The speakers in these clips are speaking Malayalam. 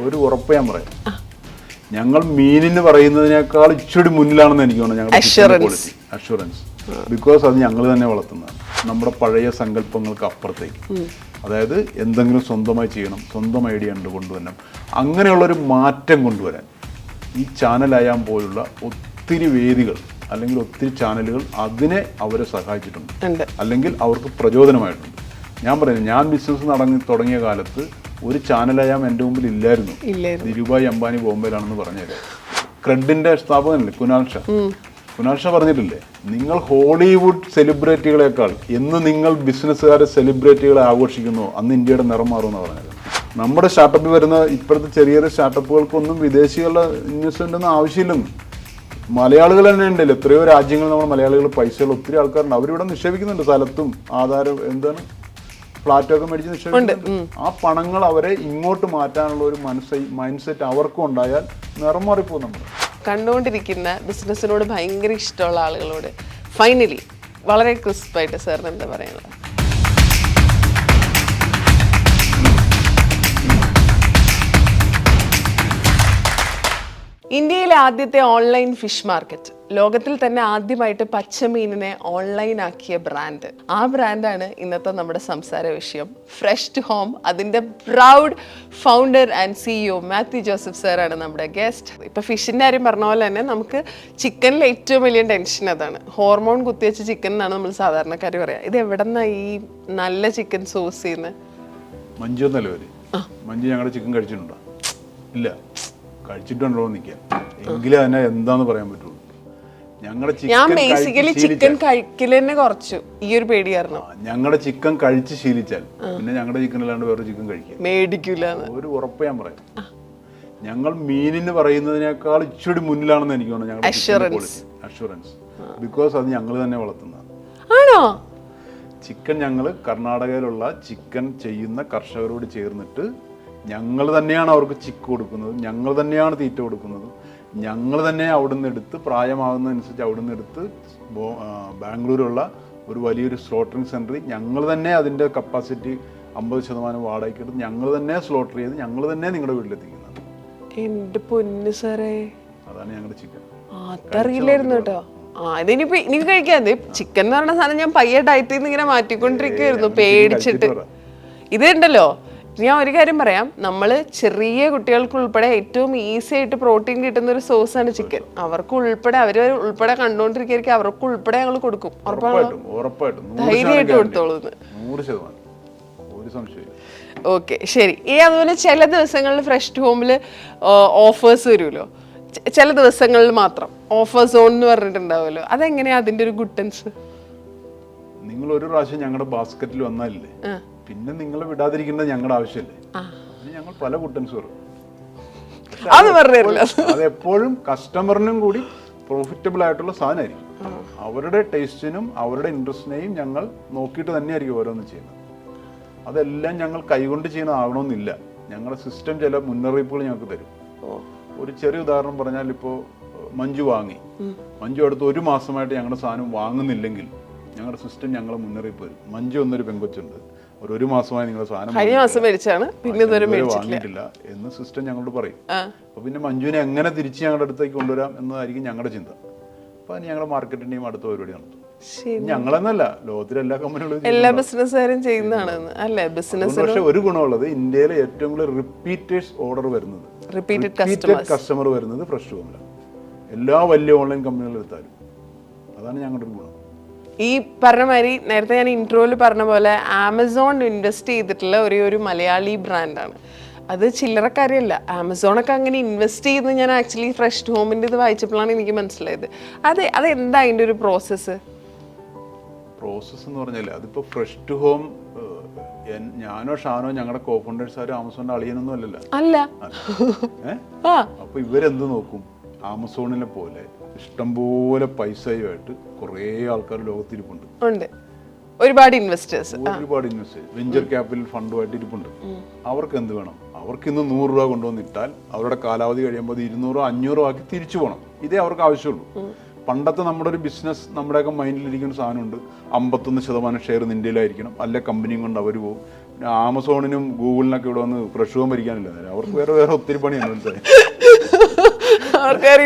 ഒരു ഉറപ്പ് ഞാൻ പറയാം. ഞങ്ങൾ മീനിന് പറയുന്നതിനേക്കാൾ ഇച്ചിരി മുന്നിലാണെന്ന് എനിക്ക് തോന്നുന്നു ഞങ്ങളുടെ അഷുറൻസ് ബിക്കോസ് അത് ഞങ്ങൾ തന്നെ വളർത്തുന്നതാണ്. നമ്മുടെ പഴയ സങ്കല്പങ്ങൾക്ക് അപ്പുറത്തേക്ക്. അതായത് എന്തെങ്കിലും സ്വന്തമായി ചെയ്യണം സ്വന്തം ഐഡിയ ഉണ്ട് കൊണ്ടുവരണം അങ്ങനെയുള്ളൊരു മാറ്റം കൊണ്ടുവരാൻ. ഈ ചാനലായാൻ പോലുള്ള ഒത്തിരി വേദികൾ അല്ലെങ്കിൽ ഒത്തിരി ചാനലുകൾ അതിനെ അവരെ സഹായിച്ചിട്ടുണ്ട്. അല്ലെങ്കിൽ അവർക്ക് പ്രചോദനമായിട്ടുണ്ട്. ഞാൻ പറയുന്നത് ഞാൻ ബിസിനസ് നടങ്ങി തുടങ്ങിയ കാലത്ത് ഒരു ചാനലയാം എന്റെ മുമ്പിൽ ഇല്ലായിരുന്നു. ധീരുഭായ് അംബാനി ബോംബെയിലാണെന്ന് പറഞ്ഞത്. ക്രെഡിന്റെ സ്ഥാപകനല്ലേ? കുനാൽ ഷാ കുനാൽ ഷാ പറഞ്ഞിട്ടില്ലേ? നിങ്ങൾ ഹോളിവുഡ് സെലിബ്രിറ്റികളെക്കാൾ എന്ന് നിങ്ങൾ ബിസിനസ്സുകാരെ സെലിബ്രിറ്റികളെ ആഘോഷിക്കുന്നു അന്ന് ഇന്ത്യയുടെ നിറം മാറുമെന്ന് പറഞ്ഞത്. നമ്മുടെ സ്റ്റാർട്ടപ്പിൽ വരുന്ന ഇപ്പോഴത്തെ ചെറിയ ചെറിയ സ്റ്റാർട്ടപ്പുകൾക്കൊന്നും വിദേശികളുടെ ഇൻവെസ്റ്റ്മെന്റ് ഒന്നും ആവശ്യമില്ലെന്ന് മലയാളികൾ തന്നെ ഉണ്ടല്ലോ. എത്രയോ രാജ്യങ്ങൾ നമ്മൾ മലയാളികൾ പൈസകൾ ഒത്തിരി ആൾക്കാരുണ്ട്. അവരിവിടെ നിക്ഷേപിക്കുന്നുണ്ട് സ്ഥലത്തും ആധാരം എന്താണ്? ഫ്ലാറ്റൊക്കെ മേടിച്ച് നിക്ഷേപിക്കുന്നുണ്ട് ആ പണങ്ങൾ അവരെ ഇങ്ങോട്ട് മാറ്റാനുള്ള ഒരു മനസ്സ് മൈൻഡ് സെറ്റ് അവർക്കും ഉണ്ടായാൽ നിറം മാറിപ്പോകും നമ്മൾ കണ്ടുകൊണ്ടിരിക്കുന്ന ബിസിനസ്സിനോട് ഭയങ്കര ഇഷ്ടമുള്ള ആളുകളോട് ഫൈനലി വളരെ ക്രിസ്പായിട്ട് സാറിന് എന്താ പറയാനുള്ളത്? ഇന്ത്യയിലെ ആദ്യത്തെ ഓൺലൈൻ ഫിഷ് മാർക്കറ്റ് ലോകത്തിൽ തന്നെ ആദ്യമായിട്ട് പച്ചമീനിനെ ഓൺലൈൻ ആക്കിയ ബ്രാൻഡ് ആ ബ്രാൻഡാണ് ഇന്നത്തെ നമ്മുടെ സംസാര വിഷയം. ഫ്രഷ് ടു ഹോം അതിന്റെ proud founder and CEO Mathew Joseph സാറാണ് നമ്മുടെ ഗസ്റ്റ് ഇപ്പൊ ഫിഷിന്റെ കാര്യം പറഞ്ഞ പോലെ തന്നെ നമുക്ക് ചിക്കനിൽ ഏറ്റവും വലിയ ടെൻഷൻ അതാണ്. ഹോർമോൺ കുത്തിവെച്ച ചിക്കൻ എന്നാണ് നമ്മൾ സാധാരണക്കാർ പറയാ. ഇത് എവിടെ ഈ നല്ല ചിക്കൻ സോസ് ചെയ്യുന്നത് മഞ്ജു എന്നല്ലേ പേര്? മഞ്ജു ഞങ്ങളുടെ ചിക്കൻ കഴിച്ചിട്ടുണ്ടോ? ഇല്ല. കഴിച്ചിട്ടുണ്ടോ നിൽക്കുക എങ്കിലും അതിനെ എന്താന്ന് പറയാൻ പറ്റുള്ളൂ. ഞങ്ങളുടെ ഞാൻ ബേസിക്കലി ചിക്കൻ കഴിക്കൽ തന്നെ കുറച്ചു ഈ ഒരു പേടി കാരണം. ഞങ്ങളുടെ ചിക്കൻ കഴിച്ച് ശീലിച്ചാൽ പിന്നെ ഞങ്ങളുടെ ചിക്കൻ അല്ലാണ്ട് വേറെ ചിക്കൻ കഴിക്കുക മേടിക്കില്ല ഒരു ഉറപ്പ് ഞാൻ പറയാം. ഞങ്ങൾ മീനിന് പറയുന്നതിനേക്കാൾ ഇച്ചിരി മുന്നിലാണെന്ന് എനിക്ക് തോന്നുന്നു. അഷുറൻസ് ബിക്കോസ് അത് ഞങ്ങൾ തന്നെ വളർത്തുന്നതാണ് ആണോ? ചിക്കൻ ഞങ്ങൾ കർണാടകയിലുള്ള ചിക്കൻ ചെയ്യുന്ന കർഷകരോട് ചേർന്നിട്ട് ഞങ്ങൾ തന്നെയാണ് അവർക്ക് ചിക്ക് കൊടുക്കുന്നത്. ഞങ്ങൾ തന്നെയാണ് തീറ്റ കൊടുക്കുന്നത്. ഞങ്ങൾ തന്നെ അവിടുന്ന് എടുത്ത് പ്രായമാകുന്നതനുസരിച്ച് അവിടുന്ന് എടുത്ത് ബാംഗ്ലൂരുള്ള ഒരു വലിയൊരു സ്ലോട്ടറിങ് സെന്ററിൽ ഞങ്ങൾ തന്നെ അതിന്റെ കപ്പാസിറ്റി അമ്പത് ശതമാനം വാടകയ്ക്ക് എടുത്ത് ഞങ്ങൾ തന്നെ സ്ലോട്ടർ ചെയ്ത് ഞങ്ങൾ തന്നെ നിങ്ങളുടെ വീട്ടിലെത്തിക്കുന്നത്. എന്റെ പൊന്നു സാറേ. അതാണ് ഞങ്ങളുടെ ചിക്കൻ. അതറിയില്ലായിരുന്നു കേട്ടോ. ആ ഇതിനിപ്പോ ഇനി കഴിക്കാൻ ചിക്കൻ എന്ന് പറഞ്ഞ സാധനം ഞാൻ പയ്യെ ഡയറ്റിൽ നിന്ന് ഇങ്ങനെ മാറ്റിക്കൊണ്ടിരിക്കുകയായിരുന്നു പേടിച്ചിട്ട്. ഇത് ഉണ്ടല്ലോ. ഞാൻ ഒരു കാര്യം പറയാം. നമ്മൾ ചെറിയ കുട്ടികൾക്ക് ഉൾപ്പെടെ ഏറ്റവും ഈസി ആയിട്ട് പ്രോട്ടീൻ കിട്ടുന്ന ഒരു സോഴ്സ് ആണ് ചിക്കൻ അവർക്ക് ഉൾപ്പെടെ അവർ ഉൾപ്പെടെ കണ്ടുകൊണ്ടിരിക്കുകയായിരിക്കും അവർക്ക് ഉൾപ്പെടെ ഞങ്ങൾ കൊടുക്കും ധൈര്യമായിട്ട് കൊടുത്തോളൂ ഓക്കെ ശരി. ഈ അതുപോലെ ചില ദിവസങ്ങളിൽ ഫ്രഷ് ടു ഹോമിൽ ഓഫേഴ്സ് വരുമല്ലോ. ചില ദിവസങ്ങളിൽ മാത്രം. ഓഫർ സോൺ എന്ന് പറഞ്ഞിട്ടുണ്ടാവുമല്ലോ. അതെങ്ങനെയാ അതിന്റെ ഒരു ഗുട്ടൻസ് നിങ്ങൾ ഒരു പ്രാവശ്യം ഞങ്ങളുടെ ബാസ്ക്കറ്റിൽ വന്നാലില്ലേ? പിന്നെ നിങ്ങളെ വിടാതിരിക്കേണ്ടത് ഞങ്ങളുടെ ആവശ്യമല്ലേ ഞങ്ങൾ പല കുട്ടൻസ് വരും. അത് പറഞ്ഞു തരില്ല അത് എപ്പോഴും കസ്റ്റമറിനും കൂടി പ്രോഫിറ്റബിൾ ആയിട്ടുള്ള സാധനമായിരിക്കും. അവരുടെ ടേസ്റ്റിനും അവരുടെ ഇൻട്രസ്റ്റിനെയും ഞങ്ങൾ നോക്കിയിട്ട് തന്നെയായിരിക്കും ഓരോന്ന് ചെയ്യുന്നത്. അതെല്ലാം ഞങ്ങൾ കൈകൊണ്ട് ചെയ്യണമാകണമെന്നില്ല ഞങ്ങളുടെ സിസ്റ്റം ചില മുന്നറിയിപ്പുകൾ ഞങ്ങൾക്ക് തരും. ഒരു ചെറിയ ഉദാഹരണം പറഞ്ഞാൽ ഇപ്പോൾ മഞ്ജു വാങ്ങി. മഞ്ജു അടുത്ത് ഒരു മാസമായിട്ട് ഞങ്ങളുടെ സാധനം വാങ്ങുന്നില്ലെങ്കിൽ ഞങ്ങളുടെ സിസ്റ്റം ഞങ്ങളെ മുന്നറിയിപ്പ് തരും. മഞ്ജു എന്നൊരു പെങ്കൊച്ചുണ്ട്. ഒരു ഒരു മാസമായി നിങ്ങളെ സാധനം കഴിഞ്ഞ മാസം മേടിച്ചാണ് പിന്നെ ഇതുവരെ വാങ്ങിയിട്ടില്ല എന്ന് സിസ്റ്റം ഞങ്ങളോട് പറയും. അപ്പോൾ അപ്പൊ പിന്നെ മഞ്ജുവിനെ എങ്ങനെ തിരിച്ച് ഞങ്ങളുടെ അടുത്തേക്ക് കൊണ്ടുവരാം എന്നതായിരിക്കും ഞങ്ങളുടെ ചിന്ത. അപ്പൊ അതിന് ഞങ്ങളുടെ അടുത്ത പരിപാടി നടത്തും. ഞങ്ങളെന്നല്ല ലോകത്തിലെ എല്ലാ കമ്പനികളും എല്ലാ ബിസിനസ്സുകാരും ചെയ്യുന്നതാണ്. അല്ലേ? ബിസിനസ് പക്ഷെ ഒരു ഗുണമുള്ളത് ഇന്ത്യയിലെ ഏറ്റവും കൂടുതൽ റിപ്പീറ്റേഴ്സ് ഓർഡർ വരുന്നത്. റിപ്പീറ്റഡ് റിപ്പീറ്റഡ് കസ്റ്റമർ വരുന്നത് ഫ്രഷ് ഹോമിലാണ് എല്ലാ വലിയ ഓൺലൈൻ കമ്പനികളും എടുത്താലും. അതാണ് ഞങ്ങളുടെ ഒരു ഗുണം. ഈ പറഞ്ഞ മാതിരി നേരത്തെ ഞാൻ ഇൻട്രോയിൽ പറഞ്ഞ പോലെ ആമസോൺ ഇൻവെസ്റ്റ് ചെയ്തിട്ടുള്ള ഒരു ഒരു മലയാളി ബ്രാൻഡാണ് അത് ചില്ലറക്കാരിയല്ല. ആമസോണൊക്കെ അങ്ങനെ ഇൻവെസ്റ്റ് ചെയ്യുന്നത് ഞാൻ ആക്ച്വലി ഫ്രഷ് ഹോമിന്റെ ഇത് വായിച്ചപ്പോഴാണ് എനിക്ക് മനസ്സിലായത്. അത് അതെന്താ അതിന്റെ ഒരു പ്രോസസ്സ് പ്രോസസ്സ് എന്ന് പറഞ്ഞാൽ അതിപ്പോൾ ഫ്രഷ് ടു ഹോം ഞാനോ ഷാനോ ഞങ്ങളുടെ കോഫൗണ്ടേഴ്സ് ആരും ആമസോണിന്റെ അളിയനൊന്നും അല്ലല്ലോ. അല്ല. അപ്പൊ ഇവരെന്ത് നോക്കും? ആമസോണിനെ പോലെ ഇഷ്ടംപോലെ പൈസയുമായിട്ട് കുറേ ആൾക്കാർ ലോകത്തിരിപ്പുണ്ട്. ഉണ്ട്. ഒരുപാട് ഇൻവെസ്റ്റേഴ്സ് ഒരുപാട് ഇൻവെസ്റ്റേഴ്സ് വെഞ്ചർ ക്യാപിറ്റൽ ഫണ്ടുമായിട്ട് ഇരിപ്പുണ്ട്. അവർക്ക് എന്ത് വേണം? അവർക്ക് ഇന്ന് നൂറ് രൂപ കൊണ്ടുവന്നിട്ടാൽ അവരുടെ കാലാവധി കഴിയുമ്പോൾ ഇരുന്നൂറോ അഞ്ഞൂറോ ആക്കി തിരിച്ചു പോകണം. ഇതേ അവർക്ക് ആവശ്യമുള്ളൂ. പണ്ടത്തെ നമ്മുടെ ഒരു ബിസിനസ് നമ്മുടെയൊക്കെ മൈൻഡിലിരിക്കുന്ന സാധനമുണ്ട്. അമ്പത്തൊന്ന് ശതമാനം ഷെയർ നിന്റെയിലായിരിക്കണം അല്ലെ കമ്പനിയും കൊണ്ട് അവർ പോകും. ആമസോണിനും ഗൂഗിളിനൊക്കെ ഇവിടെ വന്ന് പ്രക്ഷോഭം ഭരിക്കാനില്ല. അവർക്ക് വേറെ വേറെ ഒത്തിരി പണിയാണ് മനസ്സിലായി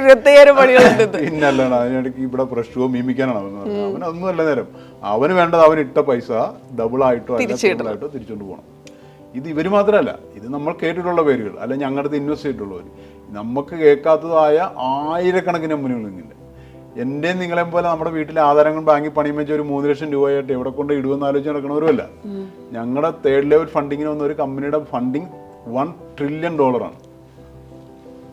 ഇരുപത്തയ്യായിരം പണികളുണ്ട്. പിന്നല്ലാണ് അതിനിടയ്ക്ക് ഇവിടെ പ്രഷോ മീമിക്കാനാണ് അവൻ. അവൻ അതൊന്നും അല്ല നേരം. അവന് വേണ്ടത് അവൻ ഇട്ട പൈസ ഡബിൾ ആയിട്ടോ ആയിട്ടോ തിരിച്ചുകൊണ്ട് പോകണം ഇത് ഇവർ മാത്രമല്ല ഇത് നമ്മൾ കേട്ടിട്ടുള്ള പേരുകൾ. അല്ല ഞങ്ങളുടെ അടുത്ത് ഇൻവെസ്റ്റ് ചെയ്തിട്ടുള്ളവർ നമുക്ക് കേൾക്കാത്തതായ ആയിരക്കണക്കിന് കമ്പനികൾ ഇന്നില്ല എന്റെ നിങ്ങളെ പോലെ നമ്മുടെ വീട്ടിലെ ആധാരങ്ങൾ ബാങ്കിൽ പണിയും വെച്ച് ഒരു മൂന്ന് ലക്ഷം രൂപയായിട്ട് എവിടെ കൊണ്ട് ഇടുമെന്ന് ആലോചിച്ച് നടക്കണവരുമല്ല ഞങ്ങളുടെ തേർഡ് ലെവൽ ഫണ്ടിങ്ങിന് വന്ന ഒരു കമ്പനിയുടെ ഫണ്ടിങ് വൺ ട്രില്യൺ ഡോളറാണ്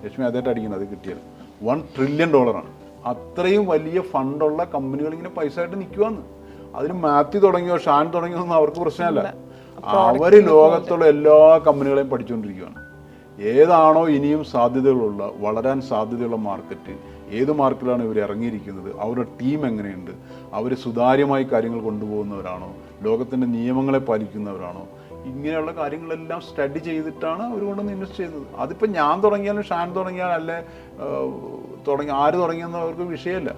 ലക്ഷ്മി അതായിട്ട് അടിക്കുന്നത് അത് കിട്ടിയത്. വൺ ട്രില്യൺ ഡോളറാണ് അത്രയും വലിയ ഫണ്ടുള്ള കമ്പനികൾ ഇങ്ങനെ പൈസ ആയിട്ട് നിൽക്കുവാന്ന് അതിന് മാത്യു തുടങ്ങിയോ ഷാൻ തുടങ്ങിയോ ഒന്നും അവർക്ക് പ്രശ്നമല്ല. അവർ ലോകത്തുള്ള എല്ലാ കമ്പനികളെയും പഠിച്ചുകൊണ്ടിരിക്കുകയാണ് ഏതാണോ ഇനിയും സാധ്യതകളുള്ള വളരാൻ സാധ്യതയുള്ള മാർക്കറ്റ് ഏത് മാർക്കറ്റിലാണ് ഇവർ ഇറങ്ങിയിരിക്കുന്നത് അവരുടെ ടീം എങ്ങനെയുണ്ട് അവർ സുതാര്യമായി കാര്യങ്ങൾ കൊണ്ടുപോകുന്നവരാണോ ലോകത്തിന്റെ നിയമങ്ങളെ പാലിക്കുന്നവരാണോ ഇങ്ങനെയുള്ള കാര്യങ്ങളെല്ലാം സ്റ്റഡി ചെയ്തിട്ടാണ് അവർ കൊണ്ടുവന്ന് ഇൻവെസ്റ്റ് ചെയ്തത് അതിപ്പോൾ ഞാൻ തുടങ്ങിയാലും ഷാൻ തുടങ്ങിയാലും അല്ലെ തുടങ്ങി ആര് തുടങ്ങിയെന്ന് അവർക്ക് വിഷയമല്ല.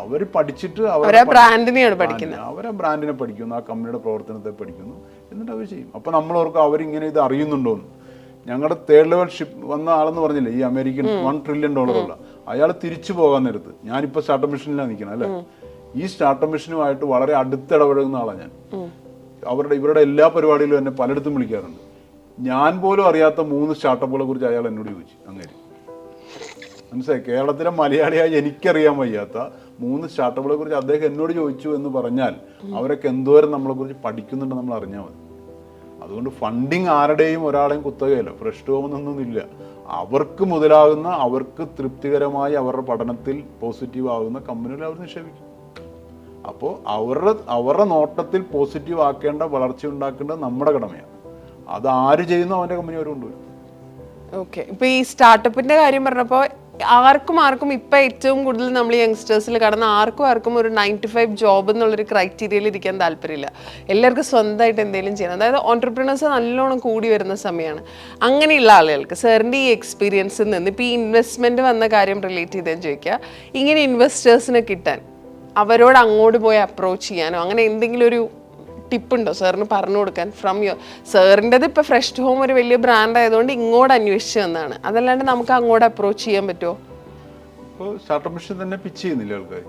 അവർ പഠിച്ചിട്ട് അവരെ ബ്രാൻഡിനെയാണ് പഠിക്കുന്നത്. അവരെ ബ്രാൻഡിനെ പഠിക്കുന്നു ആ കമ്പനിയുടെ പ്രവർത്തനത്തെ പഠിക്കുന്നു. എന്നിട്ട് അവർ ചെയ്യും. അപ്പോൾ നമ്മൾ ഓർക്കും അവരിങ്ങനെ ഇത് അറിയുന്നുണ്ടോന്ന്. ഞങ്ങളുടെ തേർഡ് ലെവൽ ഷിപ്പ് വന്ന ആളെന്ന് പറഞ്ഞില്ലേ ഈ അമേരിക്കൻ വൺ ട്രില്യൺ ഡോളറുള്ള അയാൾ തിരിച്ചു പോകാൻ നേരത്ത് ഞാനിപ്പോൾ സ്റ്റാർട്ടപ്പ് മിഷനിലാണ് നിൽക്കണം അല്ലേ? ഈ സ്റ്റാർട്ടപ്പ് മിഷനുമായിട്ട് വളരെ അടുത്തിടപഴകുന്ന ആളാണ് ഞാൻ. അവരുടെ ഇവരുടെ എല്ലാ പരിപാടിയിലും എന്നെ പലയിടത്തും വിളിക്കാറുണ്ട്. ഞാൻ പോലും അറിയാത്ത മൂന്ന് സ്റ്റാർട്ടപ്പുകളെ കുറിച്ച് അയാൾ എന്നോട് ചോദിച്ചു. അങ്ങനെ. മനസ്സിലായി? കേരളത്തിലെ മലയാളിയായി എനിക്കറിയാൻ വയ്യാത്ത മൂന്ന് സ്റ്റാർട്ടപ്പുകളെ കുറിച്ച് അദ്ദേഹം എന്നോട് ചോദിച്ചു എന്ന് പറഞ്ഞാൽ അവരൊക്കെ എന്തോരം നമ്മളെ കുറിച്ച് പഠിക്കുന്നുണ്ട് നമ്മൾ അറിഞ്ഞാൽ മതി. അതുകൊണ്ട് ഫണ്ടിങ് ആരുടെയും ഒരാളെയും കുത്തകയല്ല. ഫ്രഷ് ടോമെന്നൊന്നും ഇല്ല. അവർക്ക് മുതലാകുന്ന അവർക്ക് തൃപ്തികരമായി അവരുടെ പഠനത്തിൽ പോസിറ്റീവ് ആകുന്ന കമ്പനികൾ അവർ നിക്ഷേപിക്കും. അപ്പോൾ അവരുടെ അവരുടെ നോട്ടത്തിൽ പോസിറ്റീവ് ആക്കേണ്ട വളർച്ച ഉണ്ടാക്കേണ്ടത് നമ്മുടെ കടമയാണ്. അത് ആര് ചെയ്യുന്നു അവന്റെ കമ്പനി അവർ കൊണ്ടുവരും. ഓക്കെ ഇപ്പൊ ഈ സ്റ്റാർട്ടപ്പിന്റെ കാര്യം പറഞ്ഞപ്പോ ആർക്കും ആർക്കും ഇപ്പൊ ഏറ്റവും കൂടുതൽ നമ്മൾ യങ്സ്റ്റേഴ്സിൽ കടന്ന ആർക്കും ആർക്കും ഒരു നയൻ ടു ഫൈവ് ജോബ് എന്നുള്ളൊരു ക്രൈറ്റീരിയയിൽ ഇരിക്കാൻ താല്പര്യമില്ല. എല്ലാവർക്കും സ്വന്തമായിട്ട് എന്തെങ്കിലും ചെയ്യണം. അതായത് ഓൺടർപ്രണേഴ്സ് നല്ലോണം കൂടി വരുന്ന സമയമാണ് അങ്ങനെയുള്ള ആളുകൾക്ക് സാറിന്റെ ഈ എക്സ്പീരിയൻസിൽ നിന്ന് ഇപ്പൊ ഈ ഇൻവെസ്റ്റ്മെന്റ് വന്ന കാര്യം റിലേറ്റ് ചെയ്താൽ ചോദിക്കുക. ഇങ്ങനെ ഇൻവെസ്റ്റേഴ്സിനെ കിട്ടാൻ അവരോട് അങ്ങോട്ട് പോയി അപ്രോച്ച് ചെയ്യാനോ? അങ്ങനെ എന്തെങ്കിലും ഒരു ടിപ്പ് ഉണ്ടോ സാറിന് പറഞ്ഞു കൊടുക്കാൻ ഫ്രം യുവർ സാറിന്റെത് ഇപ്പോൾ ഫ്രഷ് ഹോം ഒരു വലിയ ബ്രാൻഡ് ആയതുകൊണ്ട് ഇങ്ങോട്ട് അന്വേഷിച്ചു തന്നാണ് അതല്ലാണ്ട് നമുക്ക് അങ്ങോട്ട് അപ്രോച്ച് ചെയ്യാൻ പറ്റുമോ ഇപ്പോൾ സ്റ്റാർട്ടപ്പ് മിഷൻ തന്നെ പിച്ച് ചെയ്യുന്നില്ലേ ആൾക്കാർ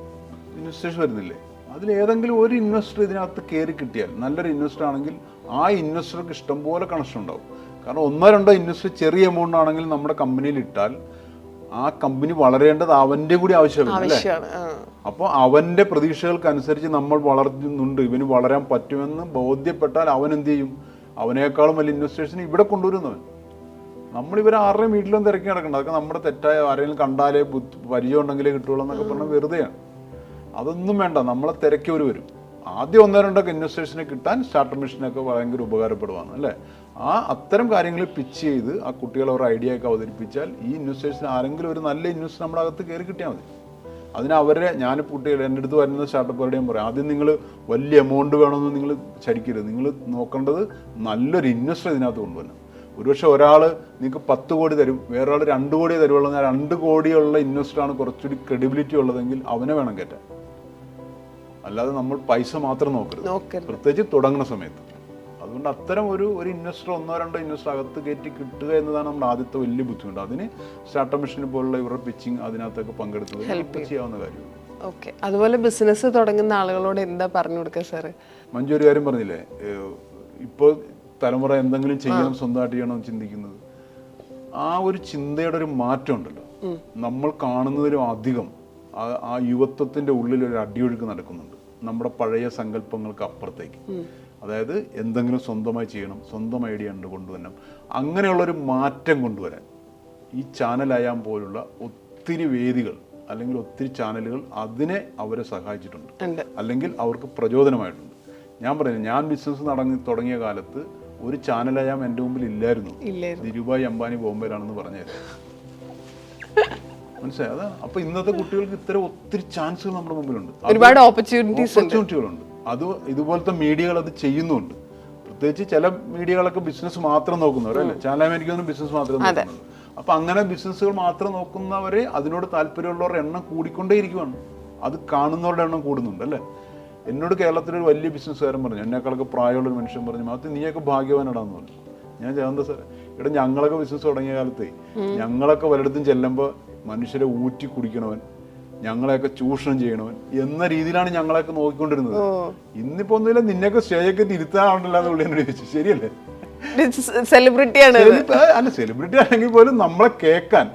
ഇൻവെസ്റ്റേഴ്സ് വരുന്നില്ലേ? അതിൽ ഏതെങ്കിലും ഒരു ഇൻവെസ്റ്റർ ഇതിനകത്ത് കയറി കിട്ടിയാൽ നല്ലൊരു ഇൻവെസ്റ്റർ ആണെങ്കിൽ ആ ഇൻവെസ്റ്റർക്ക് ഇഷ്ടംപോലെ കണക്ഷൻ ഉണ്ടാവും. കാരണം ഒന്നോ രണ്ടോ ഇൻവെസ്റ്റർ ചെറിയ എമൗണ്ട് ആണെങ്കിൽ നമ്മുടെ കമ്പനിയിൽ ഇട്ടാൽ ആ കമ്പനി വളരേണ്ടത് അവന്റെ കൂടി ആവശ്യമാണ് അല്ലേ? അവന്റെ. അപ്പോൾ അവന്റെ പ്രതീക്ഷകൾക്കനുസരിച്ച് നമ്മൾ വളർത്തുന്നുണ്ട് ഇവന് വളരാൻ പറ്റുമെന്ന് ബോധ്യപ്പെട്ടാൽ അവൻ എന്ത് ചെയ്യും? അവനേക്കാളും വലിയ ഇൻവെസ്റ്റേഴ്സിന് ഇവിടെ കൊണ്ടുവരുന്നവൻ. നമ്മൾ ഇവരെ ആരുടെയും വീട്ടിലും തിരക്കി നടക്കണം അതൊക്കെ നമ്മുടെ തെറ്റായ ആരെങ്കിലും കണ്ടാലേ പരിചയം ഉണ്ടെങ്കിലേ കിട്ടുള്ളൂ എന്നൊക്കെ പറഞ്ഞാൽ വെറുതെയാണ്. അതൊന്നും വേണ്ട നമ്മളെ തിരക്കി ഒരു വരും. ആദ്യം ഒന്നോ രണ്ടൊക്കെ ഇൻവെസ്റ്റേഴ്സിനെ കിട്ടാൻ സ്റ്റാർട്ടപ്പ് മിഷനൊക്കെ ഭയങ്കര ഉപകാരപ്പെടുവാണ് അല്ലേ? ആ അത്തരം കാര്യങ്ങൾ പിച്ച് ചെയ്ത് ആ കുട്ടികൾ അവരുടെ ഐഡിയ ഒക്കെ അവതരിപ്പിച്ചാൽ ഈ ഇൻവെസ്റ്റേഴ്സിന് ആരെങ്കിലും ഒരു നല്ല ഇൻവെസ്റ്റർ നമ്മുടെ അകത്ത് കയറി കിട്ടിയാൽ മതി. അതിന് അവരെ ഞാൻ കുട്ടികൾ എന്റെ അടുത്ത് വരുന്ന സ്റ്റാർട്ടപ്പുകളുടെയും പറയും ആദ്യം നിങ്ങൾ വലിയ എമൗണ്ട് വേണമെന്ന് നിങ്ങൾ ചരിക്കരുത് നിങ്ങൾ നോക്കേണ്ടത് നല്ലൊരു ഇൻവെസ്റ്റർ ഇതിനകത്ത് കൊണ്ടുവരണം. ഒരുപക്ഷെ ഒരാൾ നിങ്ങൾക്ക് പത്ത് കോടി തരും വേറൊരാൾ രണ്ട് കോടി എന്നാൽ രണ്ട് കോടിയുള്ള ഇൻവെസ്റ്ററാണ് കുറച്ചുകൂടി ക്രെഡിബിലിറ്റി ഉള്ളതെങ്കിൽ അവനെ വേണം കയറ്റാൻ. അല്ലാതെ നമ്മൾ പൈസ മാത്രം നോക്കരുത്. പ്രത്യേകിച്ച് തുടങ്ങുന്ന സമയത്ത്. അതുകൊണ്ട് അത്തരം ഒരു ഒരു ഇൻവെസ്റ്റർ ഒന്നോ രണ്ടോ ഇൻവെസ്റ്റർ അകത്ത് കയറ്റി കിട്ടുക എന്നതാണ് നമ്മുടെ ആദ്യത്തെ വലിയ ബുദ്ധിമുട്ട്. അതിന് സ്റ്റാർട്ടപ്പ് മിഷനെ പോലുള്ള ഇവരുടെ പിച്ചിങ് അതിനകത്തൊക്കെ പങ്കെടുത്തത് ഹെൽപ്പ് ചെയ്യാവുന്ന കാര്യമാണ്. ഓക്കെ അതുപോലെ ബിസിനസ് തുടങ്ങുന്ന ആളുകളോട് എന്താ പറഞ്ഞു കൊടുക്കുക സാറ് മഞ്ജു ഒരു കാര്യം പറഞ്ഞില്ലേ? ഇപ്പോൾ തലമുറ എന്തെങ്കിലും ചെയ്യണം സ്വന്തമായിട്ട് ചെയ്യണം ചിന്തിക്കുന്നത്. ആ ഒരു ചിന്തയുടെ ഒരു മാറ്റം ഉണ്ടല്ലോ. നമ്മൾ കാണുന്നതിലും അധികം ആ- ആ യുവത്വത്തിന്റെ ഉള്ളിൽ ഒരു അടിയൊഴുക്ക് നടക്കുന്നുണ്ട്. നമ്മുടെ പഴയ സങ്കല്പങ്ങൾക്ക് അപ്പുറത്തേക്ക്. അതായത് എന്തെങ്കിലും സ്വന്തമായി ചെയ്യണം സ്വന്തം ഐഡിയ ഉണ്ട് കൊണ്ടുവരണം അങ്ങനെയുള്ളൊരു മാറ്റം കൊണ്ടുവരാൻ. ഈ ചാനലായാൻ പോലുള്ള ഒത്തിരി വേദികൾ അല്ലെങ്കിൽ ഒത്തിരി ചാനലുകൾ അതിനെ അവരെ സഹായിച്ചിട്ടുണ്ട്. അല്ലെങ്കിൽ അവർക്ക് പ്രചോദനമായിട്ടുണ്ട്. ഞാൻ പറയുന്നത് ഞാൻ ബിസിനസ് നടങ്ങി തുടങ്ങിയ കാലത്ത് ഒരു ചാനലായാം എന്റെ മുമ്പിൽ ഇല്ലായിരുന്നു. ധിരുഭായ് അംബാനി ബോംബെയിലാണെന്ന് പറഞ്ഞത് മനസ്സിലായി? അത് അപ്പൊ ഇന്നത്തെ കുട്ടികൾക്ക് ഇത്തരം ഒത്തിരി ചാൻസുകൾ നമ്മുടെ മുമ്പിലുണ്ട്. ഒരുപാട് ഓപ്പർച്യൂണിറ്റീസ് ഉണ്ട്. ഓപ്പർച്യൂണിറ്റികളുണ്ട് അത് ഇതുപോലത്തെ മീഡിയകൾ അത് ചെയ്യുന്നുണ്ട്. പ്രത്യേകിച്ച് ചില മീഡിയകളൊക്കെ ബിസിനസ് മാത്രം നോക്കുന്നവരല്ലേ ചാനൽ അമേരിക്കൊന്നും ബിസിനസ് മാത്രം നോക്കുന്നുണ്ട്. അപ്പൊ അങ്ങനെ ബിസിനസ്സുകൾ മാത്രം നോക്കുന്നവരെ അതിനോട് താല്പര്യമുള്ളവരുടെ എണ്ണം കൂടിക്കൊണ്ടേയിരിക്കുവാണ്. അത് കാണുന്നവരുടെ എണ്ണം കൂടുന്നുണ്ട് അല്ലേ? എന്നോട് കേരളത്തിലൊരു വലിയ ബിസിനസ്സുകാരൻ പറഞ്ഞു എന്നെക്കാളൊക്കെ പ്രായമുള്ള ഒരു മനുഷ്യൻ പറഞ്ഞു അത് നീയൊക്കെ ഭാഗ്യവാനടാന്ന് പറഞ്ഞു. ഞാൻ ചേർന്ന സാർ ഇവിടെ ഞങ്ങളൊക്കെ ബിസിനസ് തുടങ്ങിയ കാലത്തെ ഞങ്ങളൊക്കെ പലയിടത്തും ചെല്ലുമ്പോൾ മനുഷ്യരെ ഊറ്റി കുടിക്കണവൻ ഞങ്ങളെയൊക്കെ ചൂഷണം ചെയ്യണവൻ എന്ന രീതിയിലാണ് ഞങ്ങളെയൊക്കെ നോക്കിക്കൊണ്ടിരുന്നത്. ഇന്നിപ്പോ ഒന്നുമില്ല നിന്നെയൊക്കെ സ്റ്റേജൊക്കെ തിരുത്താറുണ്ടല്ലോ എന്ന് പുള്ളി എന്നോട് ചോദിച്ചു. ശരിയല്ലേ? സെലിബ്രിറ്റിയാണ് സെലിബ്- അല്ല സെലിബ്രിറ്റി ആണെങ്കിൽ പോലും നമ്മളെ കേൾക്കാൻ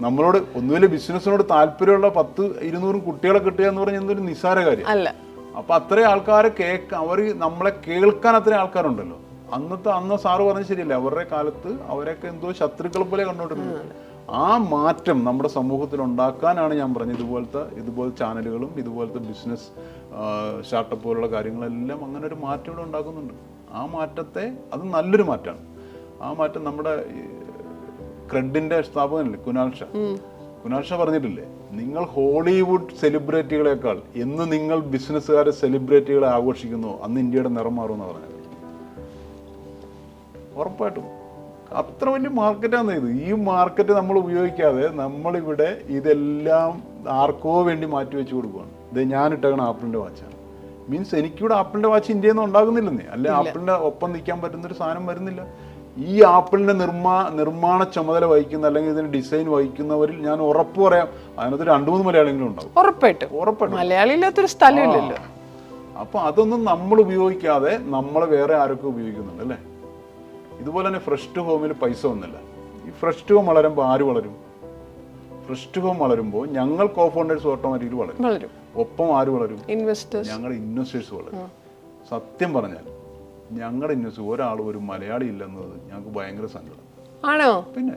നമ്മളോട് ഒന്നുമില്ല ബിസിനസ്സിനോട് താല്പര്യമുള്ള പത്ത് ഇരുന്നൂറും കുട്ടികളെ കിട്ടുക എന്ന് പറഞ്ഞാൽ എന്തൊരു നിസ്സാര കാര്യം. അപ്പൊ അത്രയും ആൾക്കാരെ കേൾക്ക അവർ നമ്മളെ കേൾക്കാൻ അത്രയും ആൾക്കാരുണ്ടല്ലോ. അന്നത്തെ അന്ന് സാറ് പറഞ്ഞ ശരിയല്ലേ അവരുടെ കാലത്ത് അവരൊക്കെ എന്തോ ശത്രുക്കളെ പോലെ കണ്ടോണ്ടിരുന്നത് ആ മാറ്റം നമ്മുടെ സമൂഹത്തിൽ ഉണ്ടാക്കാനാണ് ഞാൻ പറഞ്ഞത്. ഇതുപോലത്തെ ഇതുപോലെ ചാനലുകളും ഇതുപോലത്തെ ബിസിനസ് സ്റ്റാർട്ടപ്പ് പോലുള്ള കാര്യങ്ങളെല്ലാം അങ്ങനെ ഒരു മാറ്റം ഇവിടെ ഉണ്ടാക്കുന്നുണ്ട്. ആ മാറ്റത്തെ അത് നല്ലൊരു മാറ്റമാണ് ആ മാറ്റം നമ്മുടെ ക്രെഡിന്റെ സ്ഥാപകനല്ലേ കുനാൽ ഷാ. കുനാൽ ഷാ പറഞ്ഞിട്ടില്ലേ നിങ്ങൾ ഹോളിവുഡ് സെലിബ്രിറ്റികളെക്കാൾ എന്ന് നിങ്ങൾ ബിസിനസ്സുകാരെ സെലിബ്രിറ്റികളെ ആഘോഷിക്കുന്നു അന്ന് ഇന്ത്യയുടെ നിറം മാറുമെന്ന് പറഞ്ഞത്. ഉറപ്പായിട്ടും. അത്ര വലിയ മാർക്കറ്റാണ് ഇത്. ഈ മാർക്കറ്റ് നമ്മൾ ഉപയോഗിക്കാതെ നമ്മളിവിടെ ഇതെല്ലാം ആർക്കോ വേണ്ടി മാറ്റി വെച്ച് കൊടുക്കുകയാണ് ഇത് ഞാൻ ഇട്ടേക്കണ ആപ്പിളിന്റെ വാച്ചാണ്. മീൻസ് എനിക്കിവിടെ ആപ്പിളിന്റെ വാച്ച് ഇന്ത്യയിൽ നിന്ന് ഉണ്ടാകുന്നില്ലെന്നേ. അല്ലെ ആപ്പിളിന്റെ ഒപ്പം നിൽക്കാൻ പറ്റുന്ന ഒരു സാധനം വരുന്നില്ല. ഈ ആപ്പിളിന്റെ നിർമ്മാ നിർമ്മാണ ചുമതല വഹിക്കുന്ന അല്ലെങ്കിൽ ഇതിന് ഡിസൈൻ വഹിക്കുന്നവരിൽ ഞാൻ ഉറപ്പ് പറയാം അതിനകത്ത് രണ്ട് മൂന്ന് മലയാളികളും ഉണ്ടാവും. ഉറപ്പായിട്ടും. ഉറപ്പായിട്ടും. മലയാളി ഇല്ലാത്തൊരു സ്ഥലമില്ലല്ലോ. അപ്പൊ അതൊന്നും നമ്മൾ ഉപയോഗിക്കാതെ നമ്മളെ വേറെ ആരൊക്കെ ഉപയോഗിക്കുന്നുണ്ട് അല്ലേ? ഇതുപോലെ തന്നെ ഫ്രഷ് ടു ഹോമിൽ പൈസ ഒന്നുമില്ല ഈ ഫ്രഷ് ടു ഹോം വളരുമ്പോൾ ആര് വളരും? ഫ്രഷ് ടു ഹോം വളരുമ്പോൾ ഞങ്ങൾ കോ ഫൗണ്ടേഴ്സ് ഓട്ടോമാറ്റിക്കലി വളരും. വളരും. ഒപ്പം ആര് വളരും? ഇൻവെസ്റ്റേഴ്സ് ഞങ്ങൾ ഇൻവെസ്റ്റേഴ്സ് വളരും. സത്യം പറഞ്ഞാൽ ഞങ്ങളുടെ ഇൻവെസ്റ്റ് ഒരാൾ ഒരു മലയാളി ഇല്ലെന്നത് ഞങ്ങൾക്ക് ഭയങ്കര സങ്കടം. ആണോ? പിന്നെ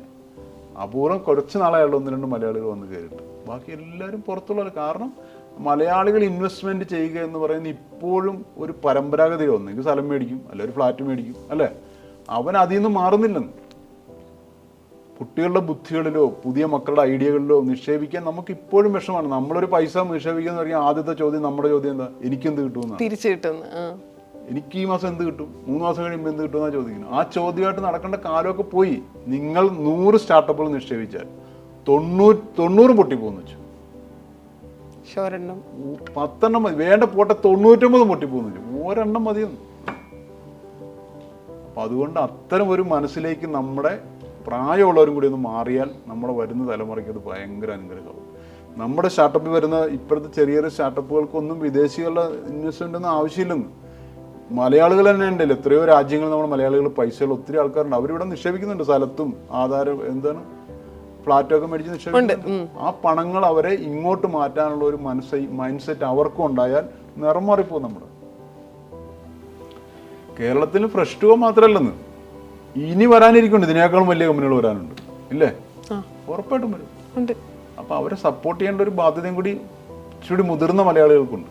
അപൂർവം കുറച്ച് നാളായുള്ള ഒന്ന് രണ്ട് മലയാളികൾ വന്ന് കയറിയിട്ട് ബാക്കി എല്ലാവരും പുറത്തുള്ളവർ കാരണം മലയാളികൾ ഇൻവെസ്റ്റ്മെന്റ് ചെയ്യുക എന്ന് പറയുന്നത് ഇപ്പോഴും ഒരു പരമ്പരാഗതയോ ഒന്നെങ്കിൽ സ്ഥലം മേടിക്കും അല്ലെ ഒരു ഫ്ലാറ്റ് മേടിക്കും അല്ലേ? അവൻ അതിൽ നിന്ന് മാറുന്നില്ലെന്ന്. കുട്ടികളുടെ ബുദ്ധികളിലോ പുതിയ മക്കളുടെ ഐഡിയകളിലോ നിക്ഷേപിക്കാൻ നമുക്ക് ഇപ്പോഴും വിഷമാണ് നമ്മളൊരു പൈസ നിക്ഷേപിക്കുന്ന പറഞ്ഞാൽ ആദ്യത്തെ ചോദ്യം നമ്മുടെ ചോദ്യം എന്താ? എനിക്കെന്ത് കിട്ടുമെന്നാണ്. തിരിച്ചു കിട്ടുന്നു. എനിക്ക് ഈ മാസം എന്ത് കിട്ടും? മൂന്ന് മാസം കഴിയുമ്പോൾ എന്ത് കിട്ടുമെന്നാണ് ചോദിക്കുന്നത്. ആ ചോദ്യമായിട്ട് നടക്കേണ്ട കാലമൊക്കെ പോയി. നിങ്ങൾ നൂറ് സ്റ്റാർട്ടപ്പുകൾ നിക്ഷേപിച്ചാൽ തൊണ്ണൂറ് തൊണ്ണൂറ് പൊട്ടിപ്പോന്ന് വെച്ചു. പത്തെണ്ണം മതി. വേണ്ട പോട്ടെ തൊണ്ണൂറ്റൊമ്പത് പൊട്ടിപ്പോന്ന് വെച്ചു. ഒരെണ്ണം മതിയെന്ന്. അതുകൊണ്ട് അത്തരം ഒരു മനസ്സിലേക്ക് നമ്മുടെ പ്രായമുള്ളവരും കൂടി ഒന്ന് മാറിയാൽ നമ്മുടെ വരുന്ന തലമുറയ്ക്ക് അത് ഭയങ്കര അനുഗ്രഹമാവും നമ്മുടെ സ്റ്റാർട്ടപ്പിൽ വരുന്ന ഇപ്പോഴത്തെ ചെറിയ ചെറിയ സ്റ്റാർട്ടപ്പുകൾക്കൊന്നും വിദേശികളുടെ ഇൻവെസ്റ്റ്മെന്റ് ഒന്നും ആവശ്യമില്ലെന്ന്. മലയാളികൾ തന്നെ ഉണ്ടല്ലോ. എത്രയോ രാജ്യങ്ങളിൽ നമ്മുടെ മലയാളികൾ പൈസകൾ ഒത്തിരി ആൾക്കാരുണ്ട്. അവരിവിടെ നിക്ഷേപിക്കുന്നുണ്ട് സ്ഥലത്തും ആധാരം എന്താണ്? ഫ്ലാറ്റൊക്കെ മേടിച്ച് നിക്ഷേപിക്കുന്നുണ്ട്. ആ പണങ്ങൾ അവരെ ഇങ്ങോട്ട് മാറ്റാനുള്ള ഒരു മനസ്സ് മൈൻഡ് സെറ്റ് അവർക്കും ഉണ്ടായാൽ നിറം മാറിപ്പോകും നമ്മുടെ. കേരളത്തിൽ ഫ്രഷ് ടു മാത്രമല്ലെന്ന് ഇനി വരാനിരിക്കുന്നുണ്ട്. ഇതിനേക്കാളും വലിയ കമ്പനികൾ വരാനുണ്ട്. ഇല്ലേ. ഉറപ്പായിട്ടും വരും. അപ്പൊ അവരെ സപ്പോർട്ട് ചെയ്യേണ്ട ഒരു ബാധ്യതയും കൂടി ഇച്ചിരി മുതിർന്ന മലയാളികൾക്കുണ്ട്.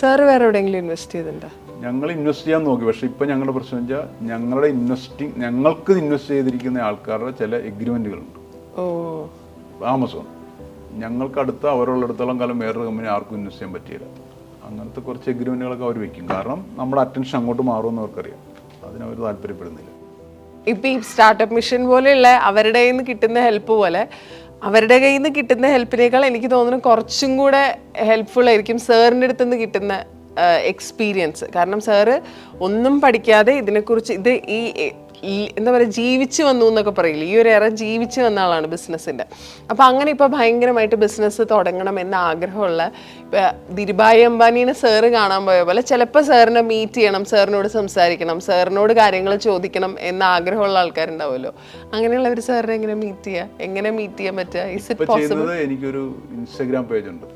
സാർ വേറെ എവിടെയെങ്കിലും ഇൻവെസ്റ്റ് ചെയ്തിട്ടുണ്ടോ? ഞങ്ങൾ ഇൻവെസ്റ്റ് ചെയ്യാൻ നോക്കി. പക്ഷെ ഇപ്പൊ ഞങ്ങളുടെ പ്രശ്നം വെച്ചാൽ ഞങ്ങളുടെ ഇൻവെസ്റ്റിംഗ് ഞങ്ങൾക്ക് ഇൻവെസ്റ്റ് ചെയ്തിരിക്കുന്ന ആൾക്കാരുടെ ചില എഗ്രിമെന്റുകളുണ്ട് ഓ. ആമസോൺ ഞങ്ങൾക്ക് അടുത്ത് അവരുള്ളിടത്തോളം കാലം വേറൊരു കമ്പനി ആർക്കും ഇൻവെസ്റ്റ് ചെയ്യാൻ പറ്റിയില്ല. അങ്ങനത്തെ കുറച്ച് എഗ്രിമെന്റുകളൊക്കെ അവർ വെക്കും. കാരണം നമ്മുടെ അറ്റൻഷൻ അങ്ങോട്ട് മാറുമെന്ന് അവർക്കറിയാം. അതിനവർ താല്പര്യപ്പെടുന്നില്ല. ഇപ്പൊ ഈ സ്റ്റാർട്ടപ്പ് മിഷൻ പോലെയുള്ള അവരുടെ കയ്യിൽ നിന്ന് കിട്ടുന്ന ഹെൽപ്പ് പോലെ അവരുടെ കയ്യിൽ നിന്ന് കിട്ടുന്ന ഹെൽപ്പിനേക്കാൾ എനിക്ക് തോന്നുന്നു കുറച്ചും കൂടെ ഹെൽപ്ഫുൾ ആയിരിക്കും സാറിന്റെ അടുത്ത് നിന്ന് കിട്ടുന്ന എക്സ്പീരിയൻസ് കാരണം സാറ് ഒന്നും പഠിക്കാതെ ഇതിനെക്കുറിച്ച് ഇത് ഈ ഈ എന്താ പറയുക ജീവിച്ച് വന്നു എന്നൊക്കെ പറയില്ല? ഈ ഒരു ഏറെ ജീവിച്ച് വന്ന ആളാണ് ബിസിനസ്സിന്റെ അപ്പോൾ അങ്ങനെ ഇപ്പോൾ ഭയങ്കരമായിട്ട് ബിസിനസ് തുടങ്ങണം എന്ന ആഗ്രഹമുള്ള ധിരുഭായി അംബാനീനെ സാറ് കാണാൻ പോയ പോലെ ചിലപ്പോൾ സാറിനെ മീറ്റ് ചെയ്യണം സാറിനോട് സംസാരിക്കണം സാറിനോട് കാര്യങ്ങൾ ചോദിക്കണം എന്ന ആഗ്രഹമുള്ള ആൾക്കാരുണ്ടാവുമല്ലോ. അങ്ങനെയുള്ളവർ സാറിനെ എങ്ങനെ മീറ്റ് ചെയ്യുക എങ്ങനെ മീറ്റ് ചെയ്യാൻ പറ്റുക? ഇസ് ഇറ്റ് പോസിബിൾ എനിക്കൊരു ഇൻസ്റ്റാഗ്രാം പേജ് ഉണ്ട്.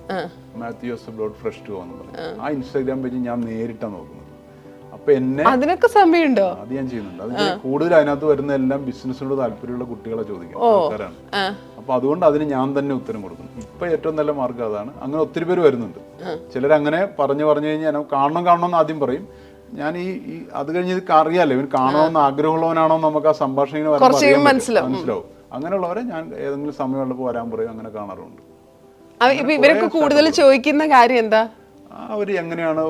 മാത്യു ഫ്രഷ് ടു എന്ന് ആ. ഇൻസ്റ്റാഗ്രാം പേജ് ഞാൻ നേരിട്ടാണ് നോക്കുന്നത്. അപ്പൊ എന്നെ അതിനൊക്കെ സമയമുണ്ടോ? അത് ഞാൻ ചെയ്യുന്നുണ്ട്. അതിന് കൂടുതൽ അതിനകത്ത് വരുന്ന എല്ലാം ബിസിനസ്സിനോട് താല്പര്യമുള്ള കുട്ടികളെ ചോദിക്കാൻ ആൾക്കാരാണ്. അപ്പൊ അതുകൊണ്ട് അതിന് ഞാൻ തന്നെ ഉത്തരം കൊടുക്കും. ഇപ്പൊ ഏറ്റവും നല്ല മാർഗം അതാണ്. അങ്ങനെ ഒത്തിരി പേര് വരുന്നുണ്ട്. ചിലർ അങ്ങനെ പറഞ്ഞു പറഞ്ഞു കഴിഞ്ഞാൽ കാണണം കാണണം എന്ന് ആദ്യം പറയും. ഞാൻ ഈ അത് കഴിഞ്ഞ് ഇത് അറിയാലോ ഇവൻ കാണണമെന്ന് ആഗ്രഹമുള്ളവനാണോ നമുക്ക് ആ സംഭാഷണം. മനസ്സിലാവും. അങ്ങനെയുള്ളവരെ ഞാൻ ഏതെങ്കിലും സമയമുള്ളപ്പോൾ വരാൻ പറയും അങ്ങനെ കാണാറുണ്ട്. ഇവരൊക്കെ കൂടുതൽ ചോദിക്കുന്ന കാര്യം എന്താ? അവർ എങ്ങനെയാണ്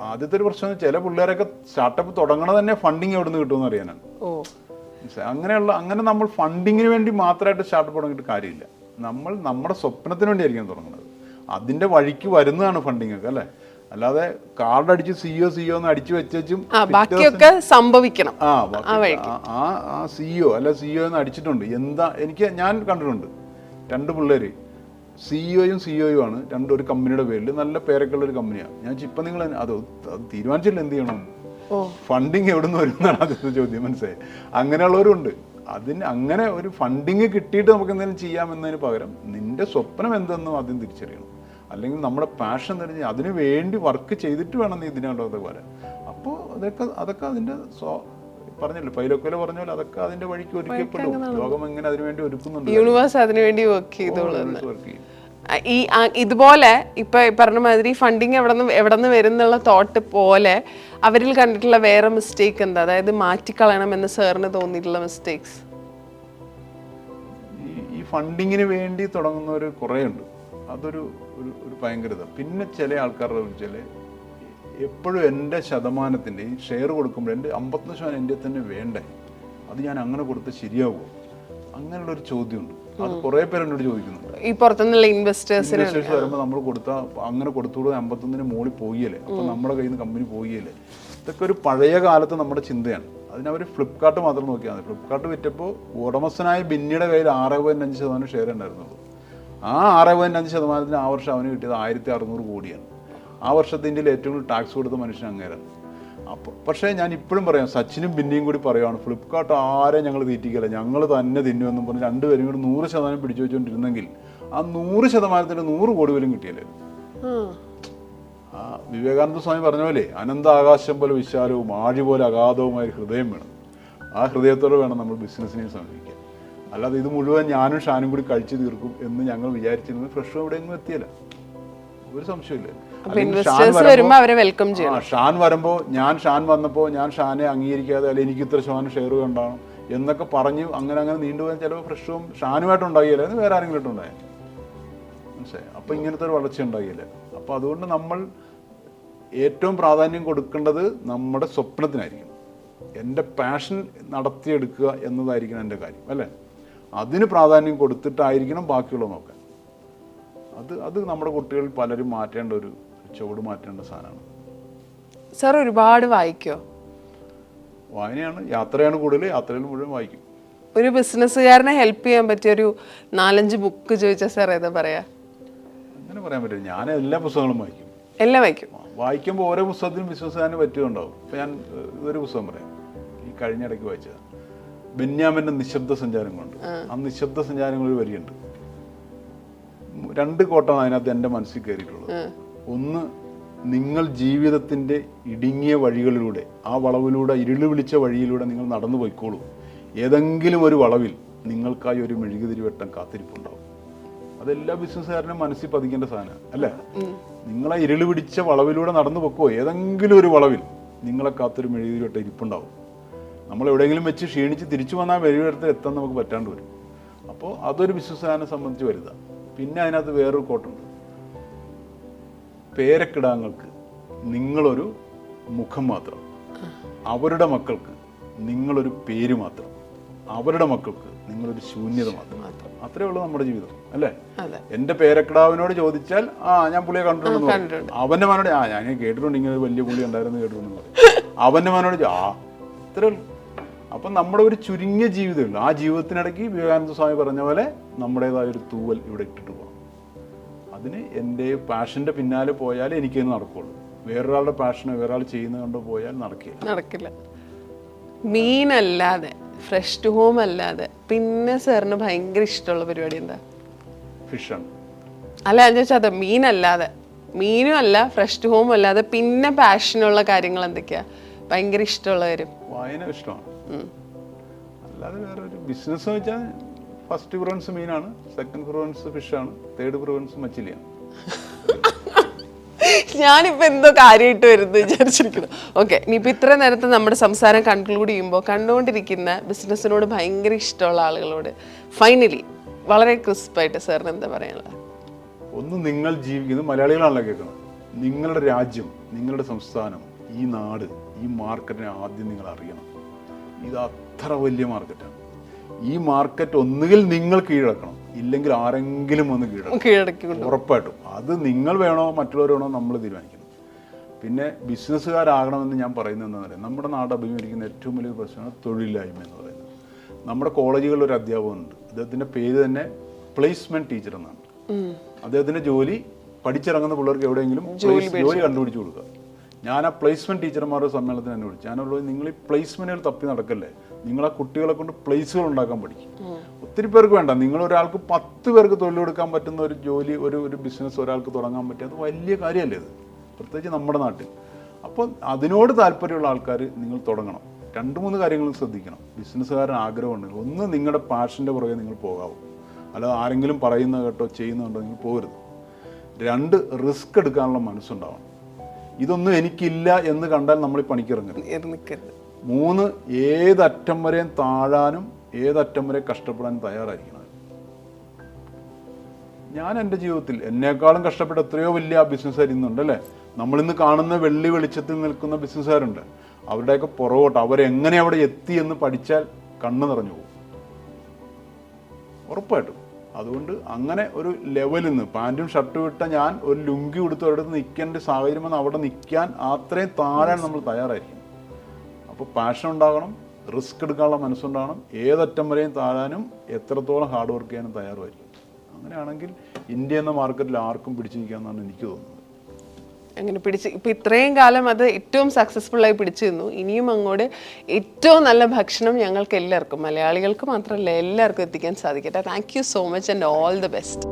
ആദ്യത്തെ ഒരു പ്രശ്നം ചില പിള്ളേരൊക്കെ സ്റ്റാർട്ടപ്പ് തുടങ്ങണ തന്നെ ഫണ്ടിങ് എവിടെ നിന്ന് കിട്ടുമെന്ന് അറിയാനാണ്. അങ്ങനെയുള്ള അങ്ങനെ നമ്മൾ ഫണ്ടിങ്ങിന് വേണ്ടി മാത്രമായിട്ട് സ്റ്റാർട്ടപ്പ് തുടങ്ങിയിട്ട് കാര്യമില്ല. നമ്മൾ നമ്മുടെ സ്വപ്നത്തിന് വേണ്ടിയായിരിക്കും തുടങ്ങുന്നത്. അതിന്റെ വഴിക്ക് വരുന്നതാണ് ഫണ്ടിങ് ഒക്കെ അല്ലേ? അല്ലാതെ കാർഡ് അടിച്ച് സിഇഒ സിഇഒ എന്ന് അടിച്ചു വെച്ചും ബാക്കിയൊക്കെ സംഭവിക്കണം ആ ബാക്കി ആ- ആ ആ സിഇഒ അല്ല സിഇഒ എന്ന് അടിച്ചിട്ടുണ്ട്. എന്താ എനിക്ക് ഞാൻ കണ്ടിട്ടുണ്ട്. രണ്ട് പിള്ളേര് സിഇഒയും സിഇഒയും ആണ് രണ്ടും ഒരു കമ്പനിയുടെ പേരിൽ നല്ല പേരൊക്കെ ഉള്ള ഒരു കമ്പനിയാണ് ഞാൻ ഇപ്പം നിങ്ങൾ അത് അത് തീരുമാനിച്ചില്ല എന്ത് ചെയ്യണം? ഫണ്ടിങ് എവിടെ നിന്ന് വരും എന്നാണ് ആദ്യത്തെ ചോദ്യം മനസ്സിലായി? അങ്ങനെയുള്ളവരുണ്ട്. അതിന് അങ്ങനെ ഒരു ഫണ്ടിങ് കിട്ടിയിട്ട് നമുക്ക് എന്തെങ്കിലും ചെയ്യാമെന്നതിന് പകരം നിന്റെ സ്വപ്നം എന്തെന്നും ആദ്യം തിരിച്ചറിയണം. അല്ലെങ്കിൽ നമ്മുടെ പാഷൻ തിരിഞ്ഞ് അതിന് വേണ്ടി വർക്ക് ചെയ്തിട്ട് വേണം നീ ഇതിനോട് വരാൻ. അപ്പോൾ അതൊക്കെ അതൊക്കെ അതിന്റെ സ്വ പറഞ്ഞല്ലോ പൈലൊക്കെ പറഞ്ഞ പോലെ അതൊക്കെ അതിന്റെ വഴിക്ക് ഒരുക്കപ്പെടും. ലോകം എങ്ങനെ അതിനുവേണ്ടി ഒരുക്കുന്നുണ്ട്. യൂണിവേഴ്സ് അതിനുവേണ്ടി വർക്ക് ചെയ്തോളൂ വർക്ക് ചെയ്യും. ഈ ഇതുപോലെ ഇപ്പൊ പറഞ്ഞ മാതിരി ഫണ്ടിങ് എവിടെ നിന്ന് എവിടെ നിന്ന് വരുന്നുള്ള തോട്ട് പോലെ അവരിൽ കണ്ടിട്ടുള്ള വേറെ മിസ്റ്റേക്ക് എന്താ? അതായത് മാറ്റിക്കളയണം എന്ന് സാറിന് തോന്നിയിട്ടുള്ള മിസ്റ്റേക്സ് ഈ ഈ ഫണ്ടിങ്ങിന് വേണ്ടി തുടങ്ങുന്നവർ കുറേ ഉണ്ട് അതൊരു ഒരു ഒരു ഭയങ്കരത. പിന്നെ ചില ആൾക്കാരുടെ വെച്ചാൽ എപ്പോഴും എന്റെ ശതമാനത്തിന്റെ ഈ ഷെയർ കൊടുക്കുമ്പോൾ എന്റെ അമ്പത്തൊന്ന് ശതമാനം എന്റെ തന്നെ വേണ്ടേ? അത് ഞാൻ അങ്ങനെ കൊടുത്ത് ശരിയാവുമോ? അങ്ങനെയുള്ളൊരു ചോദ്യമുണ്ട്. അത് കുറേ പേര് എന്നോട് ചോദിക്കുന്നുണ്ട് ഈ പുറത്തുനിന്നുള്ള ഇൻവെസ്റ്റേഴ്സിന് ഇൻവെസ്റ്റേഴ്സ് വരുമ്പോൾ നമ്മൾ കൊടുത്ത അങ്ങനെ കൊടുത്തുകൂടെ അമ്പത്തൊന്നിന് മുകളിൽ പോയില്ലേ? അപ്പോൾ നമ്മുടെ കയ്യിൽ നിന്ന് കമ്പനി പോയില്ലേ? ഇതൊക്കെ ഒരു പഴയ കാലത്ത് നമ്മുടെ ചിന്തയാണ്. അതിനവർ ഫ്ലിപ്കാർട്ട് മാത്രം നോക്കിയാൽ മതി. ഫ്ലിപ്കാർട്ട് വിറ്റപ്പോൾ ഉടമസ്ഥനായ ബിന്നിയുടെ കയ്യിൽ ആറ് പോയിന്റ് അഞ്ച് ശതമാനം ഷെയർ ഉണ്ടായിരുന്നുള്ളൂ. ആ ആറ് പോയിന്റ് അഞ്ച് ശതമാനത്തിന് ആ വർഷം അവന് കിട്ടിയത് ആയിരത്തി അറുന്നൂറ് കോടിയാണ്. ആ വർഷത്തെ ഇന്ത്യയിൽ ഏറ്റവും കൂടുതൽ ടാക്സ് കൊടുത്ത മനുഷ്യൻ അങ്ങേരാണ്. അപ്പോൾ പക്ഷേ ഞാൻ ഇപ്പോഴും പറയാം സച്ചിനും ബിന്നിയും കൂടി പറയുകയാണ് ഫ്ലിപ്കാർട്ട് ആരെ ഞങ്ങൾ തീറ്റിക്കല്ല ഞങ്ങൾ തന്നെ തിന്നുമെന്നും പറഞ്ഞ് രണ്ടുപേരും കൂടി നൂറ് ശതമാനം പിടിച്ചു വെച്ചുകൊണ്ടിരുന്നെങ്കിൽ ആ നൂറ് ശതമാനത്തിന് നൂറ് കോടി പോലും കിട്ടിയല്ലേ? ആ. വിവേകാനന്ദ സ്വാമി പറഞ്ഞ പോലെ അനന്ത ആകാശം പോലെ വിശാലവും ആഴി പോലെ അഗാധവുമായ ഹൃദയം വേണം. ആ ഹൃദയത്തോടെ വേണം നമ്മൾ ബിസിനസ്സിനെ സമീപിക്കാൻ. അല്ലാതെ ഇത് മുഴുവൻ ഞാനും ഷാനും കൂടി കഴിച്ചു തീർക്കും എന്ന് ഞങ്ങൾ വിചാരിച്ചിരുന്നത് ഫ്രഷ് എവിടെയെങ്കിലും എത്തിയല്ല. ഒരു സംശയമില്ല ഷാൻ ഇൻവെസ്റ്റേഴ്സ് വരുമ്പോ- വരുമ്പോ അവരെ വെൽക്കം ചെയ്യണം. ഷാൻ വരുമ്പോൾ ഞാൻ ഷാൻ വന്നപ്പോൾ ഞാൻ ഷാനെ അംഗീകരിക്കാതെ അല്ലെങ്കിൽ എനിക്ക് ഇത്ര ശതമാനം ഷെയർ കണ്ടാണ് എന്നൊക്കെ പറഞ്ഞു അങ്ങനെ അങ്ങനെ നീണ്ടുപോയാൽ ചിലപ്പോൾ ഫ്രഷും ഷാനുമായിട്ട് ഉണ്ടാകില്ല അത് വേറെ ആരെങ്കിലും ഉണ്ടായി? ഉണ്ടായാൽ മനസ്സിലായി? അപ്പോൾ ഇങ്ങനത്തെ ഒരു വളർച്ച ഉണ്ടാകില്ല അപ്പോൾ അതുകൊണ്ട് നമ്മൾ ഏറ്റവും പ്രാധാന്യം കൊടുക്കേണ്ടത് നമ്മുടെ സ്വപ്നത്തിനായിരിക്കും. എന്റെ പാഷൻ നടത്തിയെടുക്കുക എന്നതായിരിക്കണം എന്റെ കാര്യം അല്ലേ? അതിന് പ്രാധാന്യം കൊടുത്തിട്ടായിരിക്കണം ബാക്കിയുള്ള നോക്കാൻ അത് അത് നമ്മുടെ കുട്ടികളിൽ പലരും മാറ്റേണ്ട ഒരു ചുവട് മാറ്റേണ്ട സാധനമാണ്. സാർ ഒരുപാട് വായിക്കോ? വായനയാണ് യാത്രയാണ് കൂടുതൽ യാത്രയിൽ മുഴുവൻ വായിക്കും. ഒരു ബിസിനസ്സുകാരനെ ഹെൽപ്പ് ചെയ്യാൻ പറ്റിയ ഒരു നാലഞ്ച് ബുക്ക് ചോദിച്ചാൽ സാർ ഏതാ പറയാ? അങ്ങനെ പറയാൻ പറ്റില്ല. ഞാൻ എല്ലാ പുസ്തകങ്ങളും വായിക്കും. എല്ലാം വായിക്കും. വായിക്കുമ്പോൾ ഓരോ പുസ്തകത്തിനും ബിസിനസ്സുകാരന് പറ്റുന്നുണ്ടാവും. ഇപ്പം ഞാൻ ഒരു ഇതൊരു പുസ്തകം പറയാം. ഈ കഴിഞ്ഞ ഇടയ്ക്ക് വായിച്ചത്. ബെന്യാമിന്റെ നിശബ്ദ സഞ്ചാരങ്ങളുണ്ട് ആ. നിശബ്ദ സഞ്ചാരങ്ങൾ ഒരു വരിയുണ്ട് രണ്ട് കോട്ടാണ് അതിനകത്ത് എന്റെ മനസ്സിൽ കയറിയിട്ടുള്ളത്. ഒന്ന് നിങ്ങൾ ജീവിതത്തിന്റെ ഇടുങ്ങിയ വഴികളിലൂടെ ആ വളവിലൂടെ ഇരുളി വിളിച്ച വഴിയിലൂടെ നിങ്ങൾ നടന്നു പോയിക്കോളൂ. ഏതെങ്കിലും ഒരു വളവിൽ നിങ്ങൾക്കായി ഒരു മെഴുകുതിരി വെട്ടം കാത്തിരിപ്പുണ്ടാവും. അതെല്ലാ ബിസിനസ്സുകാരനും മനസ്സിൽ പതിക്കേണ്ട സാധനമാണ് അല്ലേ? നിങ്ങളെ ഇരുളി പിടിച്ച വളവിലൂടെ നടന്നു പൊക്കോ? ഏതെങ്കിലും ഒരു വളവിൽ നിങ്ങളെ കാത്തൊരു മെഴുകുതിരി വെട്ടം ഇരിപ്പുണ്ടാവും. നമ്മൾ എവിടെയെങ്കിലും വെച്ച് ക്ഷീണിച്ച് തിരിച്ചു വന്നാൽ മെഴുകുതിരത്തിൽ എത്താൻ നമുക്ക് പറ്റാണ്ട് വരും. അപ്പോൾ അതൊരു ബിസിനസ്സുകാരനെ സംബന്ധിച്ച് വരുതാണ് പിന്നെ അതിനകത്ത് വേറൊരു കോട്ടുണ്ട് പേരക്കിടാങ്ങൾക്ക് നിങ്ങളൊരു മുഖം മാത്രം. അവരുടെ മക്കൾക്ക് നിങ്ങളൊരു പേര് മാത്രം. അവരുടെ മക്കൾക്ക് നിങ്ങളൊരു ശൂന്യത മാത്രം. അത്രേ ഉള്ളൂ നമ്മുടെ ജീവിതം അല്ലേ? എന്റെ പേരക്കിടാവിനോട് ചോദിച്ചാൽ ആ ഞാൻ പുള്ളിയെ കണ്ടിട്ടുണ്ടെന്ന്. കണ്ടിട്ടുണ്ട്. അവന്റെ മനോട് ആ ഞാൻ കേട്ടിട്ടുണ്ട് ഇങ്ങനെ ഒരു വലിയ പുള്ളി ഉണ്ടായിരുന്നു കേട്ടിട്ടുണ്ടെന്ന് പറയും. അവന്റെ മനോട് ആ ഇത്രേ ഉള്ളൂ. അപ്പൊ നമ്മുടെ ഒരു ചുരുങ്ങിയ ജീവിതമുള്ളൂ ആ ജീവിതത്തിനിടയ്ക്ക് വിവേകാനന്ദ സ്വാമി പറഞ്ഞ പോലെ നമ്മുടേതായ ഒരു തൂവൽ ഇവിടെ ഇട്ടിട്ട് പോകണം അതിന് എന്റെ പാഷന്റെ പിന്നാലെ പോയാലേ എനിക്കത് നടക്കുള്ളൂ. വേറൊരാളുടെ പാഷന് വേറൊരാൾ ചെയ്യുന്നത് കൊണ്ട് പോയാൽ നടക്കില്ല. നടക്കില്ല. മീനല്ലാതെ ഫ്രഷ് ടു ഹോം അല്ലാതെ പിന്നെ സാറിന് ഭയങ്കര ഇഷ്ടമുള്ള പരിപാടി എന്താ? ഫിഷാണ് അല്ല ഞാൻ അതെ മീനല്ലാതെ. മീനും അല്ല ഫ്രഷ് ടു ഹോം അല്ലാതെ പിന്നെ പാഷനുള്ള കാര്യങ്ങൾ എന്തൊക്കെയാ? ഭയങ്കര ഇഷ്ടമുള്ളവരും കാര്യം. വായന ഇഷ്ടമാണ്. അല്ലാതെ വേറെ ഒരു ബിസിനസ് വെച്ചാൽ ഫസ്റ്റ് പ്രിഫറൻസ് മീനാണ് സെക്കൻഡ് പ്രിഫറൻസ് ഫിഷാണ് തേർഡ് പ്രിഫറൻസ് മച്ചിലിയാണ്. ഞാനിപ്പോ എന്തോ കാര്യമായിട്ട് വരുന്നത് വിചാരിച്ചിരിക്കുന്നു. ഓക്കെ ഇനിയിപ്പോ ഇത്ര നേരത്തെ നമ്മുടെ സംസാരം കൺക്ലൂഡ് ചെയ്യുമ്പോൾ കണ്ടുകൊണ്ടിരിക്കുന്ന ബിസിനസ്സിനോട് ഭയങ്കര ഇഷ്ടമുള്ള ആളുകളോട് ഫൈനലി വളരെ ക്രിസ്പായിട്ട് സാറിന് എന്താ പറയാനുള്ളത്? ഒന്ന് നിങ്ങൾ ജീവിക്കുന്നത് മലയാളികളാണല്ലോ കേൾക്കണം നിങ്ങളുടെ രാജ്യം നിങ്ങളുടെ സംസ്ഥാനം ഈ നാട് ഈ മാർക്കറ്റിനെ ആദ്യം നിങ്ങൾ അറിയണം. ഇത് അത്ര വലിയ മാർക്കറ്റാണ് ഈ മാർക്കറ്റ് ഒന്നുകിൽ നിങ്ങൾ കീഴടക്കണം ഇല്ലെങ്കിൽ ആരെങ്കിലും ഒന്ന് കീഴടക്കും. ഉറപ്പായിട്ടും. അത് നിങ്ങൾ വേണോ മറ്റുള്ളവർ വേണോ നമ്മൾ തീരുമാനിക്കണം. പിന്നെ ബിസിനസ്സുകാരാകണമെന്ന് ഞാൻ പറയുന്നത് എന്താണെന്ന് പറയുക നമ്മുടെ നാട് അഭിമുഖീകരിക്കുന്ന ഏറ്റവും വലിയ പ്രശ്നമാണ് തൊഴിലില്ലായ്മ എന്ന് പറയുന്നത്. നമ്മുടെ കോളേജുകളിൽ ഒരു അധ്യാപകനുണ്ട് അദ്ദേഹത്തിന്റെ പേര് തന്നെ പ്ലേസ്മെന്റ് ടീച്ചർ എന്നാണ്. അദ്ദേഹത്തിന്റെ ജോലി പഠിച്ചിറങ്ങുന്ന പിള്ളേർക്ക് എവിടെയെങ്കിലും ജോലി കണ്ടുപിടിച്ച് കൊടുക്കുക. ഞാൻ ആ പ്ലേസ്മെന്റ് ടീച്ചർമാരുടെ സമ്മേളനത്തിന് എന്നെ വിളിച്ചു. ഞാനുള്ളത് നിങ്ങൾ ഈ പ്ലേസ്മെന്റുകൾ തപ്പി നടക്കല്ലേ? നിങ്ങൾ ആ കുട്ടികളെ കൊണ്ട് പ്ലേസുകൾ ഉണ്ടാക്കാൻ പഠിക്കും. ഒത്തിരി പേർക്ക് വേണ്ട. നിങ്ങൾ ഒരാൾക്ക് പത്ത് പേർക്ക് തൊഴിൽ കൊടുക്കാൻ പറ്റുന്ന ഒരു ജോലി ഒരു ഒരു ബിസിനസ് ഒരാൾക്ക് തുടങ്ങാൻ പറ്റും അത് വലിയ കാര്യമല്ലേ ഇത്? പ്രത്യേകിച്ച് നമ്മുടെ നാട്ടിൽ. അപ്പോൾ അതിനോട് താല്പര്യമുള്ള ആൾക്കാർ നിങ്ങൾ തുടങ്ങണം. രണ്ട് മൂന്ന് കാര്യങ്ങൾ ശ്രദ്ധിക്കണം. ബിസിനസ്സുകാരൻ ആഗ്രഹമുണ്ടെങ്കിൽ ഒന്ന് നിങ്ങളുടെ പാഷന്റെ പുറകെ നിങ്ങൾ പോകാവൂ. അല്ലാതെ ആരെങ്കിലും പറയുന്ന കേട്ടോ ചെയ്യുന്നുണ്ടോ നിങ്ങൾ പോകരുത്. രണ്ട് റിസ്ക് എടുക്കാനുള്ള മനസ്സുണ്ടാവണം. ഇതൊന്നും എനിക്കില്ല എന്ന് കണ്ടാൽ നമ്മൾ പണിക്കിറങ്ങരുത് മൂന്ന് ഏതറ്റം വരെയും താഴാനും ഏതറ്റം വരെ കഷ്ടപ്പെടാനും തയ്യാറായിരിക്കണം. ഞാൻ എന്റെ ജീവിതത്തിൽ എന്നെക്കാളും കഷ്ടപ്പെട്ട എത്രയോ വലിയ ബിസിനസ്സുകാർ ഇന്നുണ്ട് അല്ലേ നമ്മളിന്ന് കാണുന്ന വെള്ളി വെളിച്ചത്തിൽ നിൽക്കുന്ന ബിസിനസ്സുകാരുണ്ട് അവരുടെയൊക്കെ പുറകോട്ട് അവരെങ്ങനെ അവിടെ എത്തി എന്ന് പഠിച്ചാൽ കണ്ണു നിറഞ്ഞു പോകും. ഉറപ്പായിട്ടും. അതുകൊണ്ട് അങ്ങനെ ഒരു ലെവലിൽ നിന്ന് പാന്റും ഷർട്ടും ഇട്ട ഞാൻ ഒരു ലുങ്കി കൊടുത്ത് അടുത്ത് നിൽക്കേണ്ട സാഹചര്യം വന്ന് അവിടെ നിൽക്കാൻ അത്രയും താഴാൻ നമ്മൾ തയ്യാറായിരിക്കും അപ്പോൾ പാഷൻ ഉണ്ടാകണം റിസ്ക് എടുക്കാനുള്ള മനസ്സുണ്ടാകണം ഏതറ്റം വരെയും താഴാനും എത്രത്തോളം ഹാർഡ് വർക്ക് ചെയ്യാനും തയ്യാറുമായിരിക്കും അങ്ങനെയാണെങ്കിൽ ഇന്ത്യ എന്ന മാർക്കറ്റിൽ ആർക്കും പിടിച്ചു നിൽക്കാമെന്നാണ് എനിക്ക് തോന്നുന്നത്. അങ്ങനെ പിടിച്ച് ഇപ്പം ഇത്രയും കാലം അത് ഏറ്റവും സക്സസ്ഫുൾ ആയി പിടിച്ചു നിന്നു. ഇനിയും അങ്ങോട്ട് ഏറ്റവും നല്ല ഭക്ഷണം ഞങ്ങൾക്ക് എല്ലാവർക്കും മലയാളികൾക്ക് മാത്രമല്ല എല്ലാവർക്കും എത്തിക്കാൻ സാധിക്കട്ടെ. Thank you so much and all the best